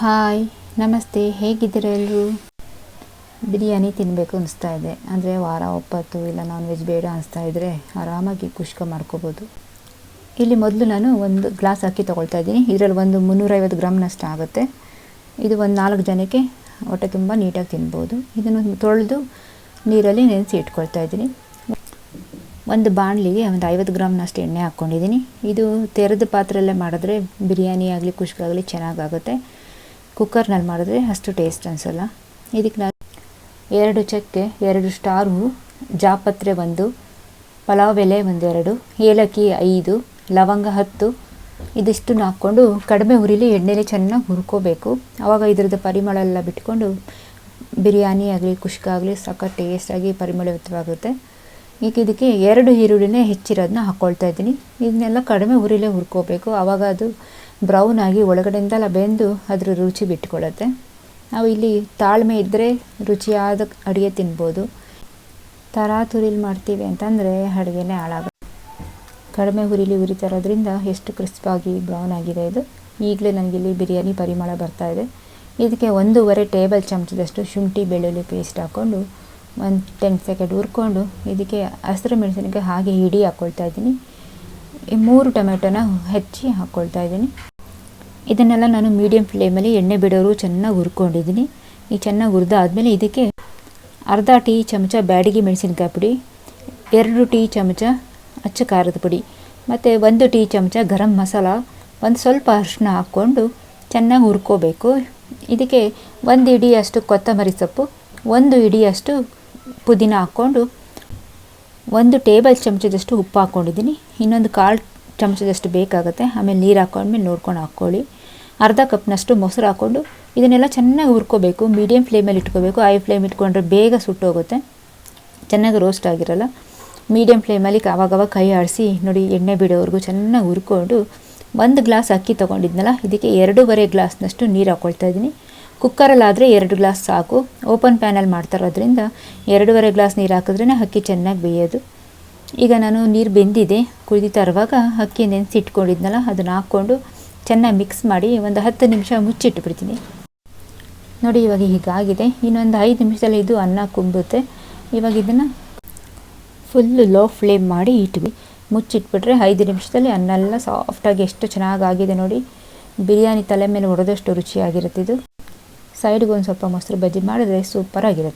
Hi, ನಮಸ್ತೆ, ಹೇಗಿದ್ದೀರಾ ಎಲ್ಲರೂ ಬಿರಿಯಾನಿ ತಿನ್ನಬೇಕು ಅನಿಸ್ತಾ ಇದೆ. ಅಂದರೆ ವಾರ ಒಪ್ಪತ್ತು ಇಲ್ಲ ನಾನ್ ವೆಜ್ ಬೇಡ ಅನಿಸ್ತಾ ಇದ್ದರೆ ಆರಾಮಾಗಿ ಕುಷ್ಕ ಮಾಡ್ಕೋಬೋದು. ಇಲ್ಲಿ ಮೊದಲು ನಾನು ಒಂದು ಗ್ಲಾಸ್ ಅಕ್ಕಿ ತೊಗೊಳ್ತಾ ಇದ್ದೀನಿ. ಇದರಲ್ಲಿ ಒಂದು ಮುನ್ನೂರೈವತ್ತು ಗ್ರಾಮ್ನಷ್ಟು ಆಗುತ್ತೆ. ಇದು ಒಂದು ನಾಲ್ಕು ಜನಕ್ಕೆ ಹೊಟ್ಟೆ ತುಂಬ ನೀಟಾಗಿ ತಿನ್ಬೋದು. ಇದನ್ನು ತೊಳೆದು ನೀರಲ್ಲಿ ನೆನೆಸಿ ಇಟ್ಕೊಳ್ತಾ ಇದ್ದೀನಿ. ಒಂದು ಬಾಣಲಿಗೆ ಒಂದು ಐವತ್ತು ಗ್ರಾಮ್ನಷ್ಟು ಎಣ್ಣೆ ಹಾಕ್ಕೊಂಡಿದ್ದೀನಿ. ಇದು ತೆರೆದ ಪಾತ್ರೆಯಲ್ಲೇ ಮಾಡಿದ್ರೆ ಬಿರಿಯಾನಿ ಆಗಲಿ ಕುಷ್ಕಾಗಲಿ ಚೆನ್ನಾಗಾಗುತ್ತೆ. ಕುಕ್ಕರ್ನಲ್ಲಿ ಮಾಡಿದ್ರೆ ಅಷ್ಟು ಟೇಸ್ಟ್ ಅನಿಸಲ್ಲ. ಇದಕ್ಕೆ ನಾನು ಎರಡು ಚಕ್ಕೆ, ಎರಡು ಸ್ಟಾರ್ ಹೂ ಜಾಪತ್ರೆ ಒಂದು, ಪಲಾವ್ ಎಲೆ ಒಂದೆರಡು ಏಲಕ್ಕಿ ಐದು, ಲವಂಗ ಹತ್ತು, ಇದಿಷ್ಟನ್ನು ಹಾಕ್ಕೊಂಡು ಕಡಿಮೆ ಉರಿಲಿ ಎಣ್ಣೆಲಿ ಚೆನ್ನಾಗಿ ಹುರ್ಕೋಬೇಕು. ಆವಾಗ ಇದ್ರದ್ದು ಪರಿಮಳ ಎಲ್ಲ ಬಿಟ್ಕೊಂಡು ಬಿರಿಯಾನಿ ಆಗಲಿ, ಕುಷ್ಕ ಆಗಲಿ, ಸಖತ್ ಟೇಸ್ಟಾಗಿ ಪರಿಮಳಯುತವಾಗುತ್ತೆ. ಈಗ ಇದಕ್ಕೆ ಎರಡು ಈರುಳ್ಳಿನೇ ಹೆಚ್ಚಿರೋದನ್ನ ಹಾಕ್ಕೊಳ್ತಾ ಇದ್ದೀನಿ. ಇದನ್ನೆಲ್ಲ ಕಡಿಮೆ ಉರಿಲೇ ಹುರ್ಕೋಬೇಕು. ಆವಾಗ ಅದು ಬ್ರೌನ್ ಆಗಿ ಒಳಗಡೆಯಿಂದೆಲ್ಲ ಬೆಂದು ಅದರ ರುಚಿ ಬಿಟ್ಕೊಳ್ಳುತ್ತೆ. ನಾವು ಇಲ್ಲಿ ತಾಳ್ಮೆ ಇದ್ದರೆ ರುಚಿಯಾದ ಅಡುಗೆ ತಿನ್ಬೋದು. ತರಾತುರಿಲಿ ಮಾಡ್ತೀವಿ ಅಂತಂದರೆ ಅಡುಗೆನೇ ಹಾಳಾಗುತ್ತೆ ಕಡಿಮೆ ಹುರಿಲಿ ಉರಿ ಇರೋದ್ರಿಂದ ಎಷ್ಟು ಕ್ರಿಸ್ಪಾಗಿ ಬ್ರೌನ್ ಆಗಿದೆ ಇದು. ಈಗಲೇ ನನಗಿಲ್ಲಿ ಬಿರಿಯಾನಿ ಪರಿಮಳ ಬರ್ತಾ ಇದೆ. ಇದಕ್ಕೆ ಒಂದೂವರೆ ಟೇಬಲ್ ಚಮಚದಷ್ಟು ಶುಂಠಿ ಬೆಳ್ಳುಳ್ಳಿ ಪೇಸ್ಟ್ ಹಾಕ್ಕೊಂಡು ಒಂದು ಟೆನ್ ಸೆಕೆಂಡ್ ಹುರ್ಕೊಂಡು ಇದಕ್ಕೆ ಹಸಿರು ಮೆಣಸಿನಕಾಯಿ ಹಾಗೆ ಹಿಡಿ ಹಾಕ್ಕೊಳ್ತಾ ಇದ್ದೀನಿ. ಈ ಮೂರು ಟೊಮೆಟೊನ ಹೆಚ್ಚಿ ಹಾಕ್ಕೊಳ್ತಾ ಇದ್ದೀನಿ. ಇದನ್ನೆಲ್ಲ ನಾನು ಮೀಡಿಯಮ್ ಫ್ಲೇಮಲ್ಲಿ ಎಣ್ಣೆ ಬಿಡೋರು ಚೆನ್ನಾಗಿ ಹುರ್ಕೊಂಡಿದ್ದೀನಿ. ಈ ಚೆನ್ನಾಗಿ ಹುರಿದಾದ್ಮೇಲೆ ಇದಕ್ಕೆ ಅರ್ಧ ಟೀ ಚಮಚ ಬ್ಯಾಡಿಗೆ ಮೆಣಸಿನ್ಕಾಯಿ ಪುಡಿ, ಎರಡು ಟೀ ಚಮಚ ಅಚ್ಚ ಖಾರದ ಪುಡಿ, ಮತ್ತು ಒಂದು ಟೀ ಚಮಚ ಗರಂ ಮಸಾಲ, ಒಂದು ಸ್ವಲ್ಪ ಅರಿಶಿನ ಹಾಕ್ಕೊಂಡು ಚೆನ್ನಾಗಿ ಹುರ್ಕೋಬೇಕು. ಇದಕ್ಕೆ ಒಂದು ಇಡಿಯಷ್ಟು ಕೊತ್ತಂಬರಿ ಸೊಪ್ಪು, ಒಂದು ಇಡಿಯಷ್ಟು ಪುದೀನ ಹಾಕ್ಕೊಂಡು ಒಂದು ಟೇಬಲ್ ಚಮಚದಷ್ಟು ಉಪ್ಪು ಹಾಕ್ಕೊಂಡಿದ್ದೀನಿ. ಇನ್ನೊಂದು ಕಾಲು ಚಮಚದಷ್ಟು ಬೇಕಾಗುತ್ತೆ. ಆಮೇಲೆ ನೀರು ಹಾಕ್ಕೊಂಡ್ಮೇಲೆ ನೋಡ್ಕೊಂಡು ಹಾಕ್ಕೊಳ್ಳಿ. ಅರ್ಧ ಕಪ್ನಷ್ಟು ಮೊಸರು ಹಾಕ್ಕೊಂಡು ಇದನ್ನೆಲ್ಲ ಚೆನ್ನಾಗಿ ಹುರ್ಕೋಬೇಕು ಮೀಡಿಯಮ್ ಫ್ಲೇಮಲ್ಲಿ ಇಟ್ಕೋಬೇಕು. ಐ ಫ್ಲೇಮ್ ಇಟ್ಕೊಂಡ್ರೆ ಬೇಗ ಸುಟ್ಟೋಗುತ್ತೆ. ಚೆನ್ನಾಗಿ ರೋಸ್ಟ್ ಆಗಿರಲ್ಲ. ಮೀಡಿಯಮ್ ಫ್ಲೇಮಲ್ಲಿ ಆವಾಗವಾಗ ಕೈ ಆಡಿಸಿ, ನೋಡಿ, ಎಣ್ಣೆ ಬಿಡೋವರೆಗೂ ಚೆನ್ನಾಗಿ ಹುರ್ಕೊಂಡು ಒಂದು ಗ್ಲಾಸ್ ಅಕ್ಕಿ ತೊಗೊಂಡಿದ್ನಲ್ಲ, ಇದಕ್ಕೆ ಎರಡೂವರೆ ಗ್ಲಾಸ್ನಷ್ಟು ನೀರು ಹಾಕ್ಕೊಳ್ತಾ ಇದ್ದೀನಿ. ಕುಕ್ಕರಲ್ಲಾದರೆ ಎರಡು ಗ್ಲಾಸ್ ಸಾಕು. ಓಪನ್ ಪ್ಯಾನಲ್ಲಿ ಮಾಡ್ತಾರೋದ್ರಿಂದ ಎರಡೂವರೆ ಗ್ಲಾಸ್ ನೀರು ಹಾಕಿದ್ರೇ ಅಕ್ಕಿ ಚೆನ್ನಾಗಿ ಬೇಯೋದು. ಈಗ ನಾನು ನೀರು ಬೆಂದಿದೆ ಕುದಿತಾ ಇರುವಾಗ ಅಕ್ಕಿ ನೆನೆಸಿ ಇಟ್ಕೊಂಡಿದ್ನಲ್ಲ ಅದನ್ನು ಹಾಕ್ಕೊಂಡು ಚೆನ್ನಾಗಿ ಮಿಕ್ಸ್ ಮಾಡಿ ಒಂದು ಹತ್ತು ನಿಮಿಷ ಮುಚ್ಚಿಟ್ಟುಬಿಡ್ತೀನಿ ನೋಡಿ ಇವಾಗ ಹೀಗಾಗಿದೆ ಇನ್ನೊಂದು ಐದು ನಿಮಿಷದಲ್ಲಿ ಇದು ಅನ್ನ ಕುಂಬುತ್ತೆ. ಇವಾಗ ಇದನ್ನು ಫುಲ್ಲು ಲೋ ಫ್ಲೇಮ್ ಮಾಡಿ ಇಟ್ವಿ. ಮುಚ್ಚಿಟ್ಬಿಟ್ರೆ ಐದು ನಿಮಿಷದಲ್ಲಿ ಅನ್ನ ಎಲ್ಲ ಸಾಫ್ಟಾಗಿ ಎಷ್ಟು ಚೆನ್ನಾಗಾಗಿದೆ ನೋಡಿ. ಬಿರಿಯಾನಿ ತಲೆ ಮೇಲೆ ಹೊಡೆದಷ್ಟು ರುಚಿಯಾಗಿರುತ್ತೆ ಇದು. ಸೈಡ್ಗೆ ಒಂದು ಸ್ವಲ್ಪ ಮೊಸರು ಬಜ್ಜಿ ಮಾಡಿದ್ರೆ ಸೂಪರಾಗಿರುತ್ತೆ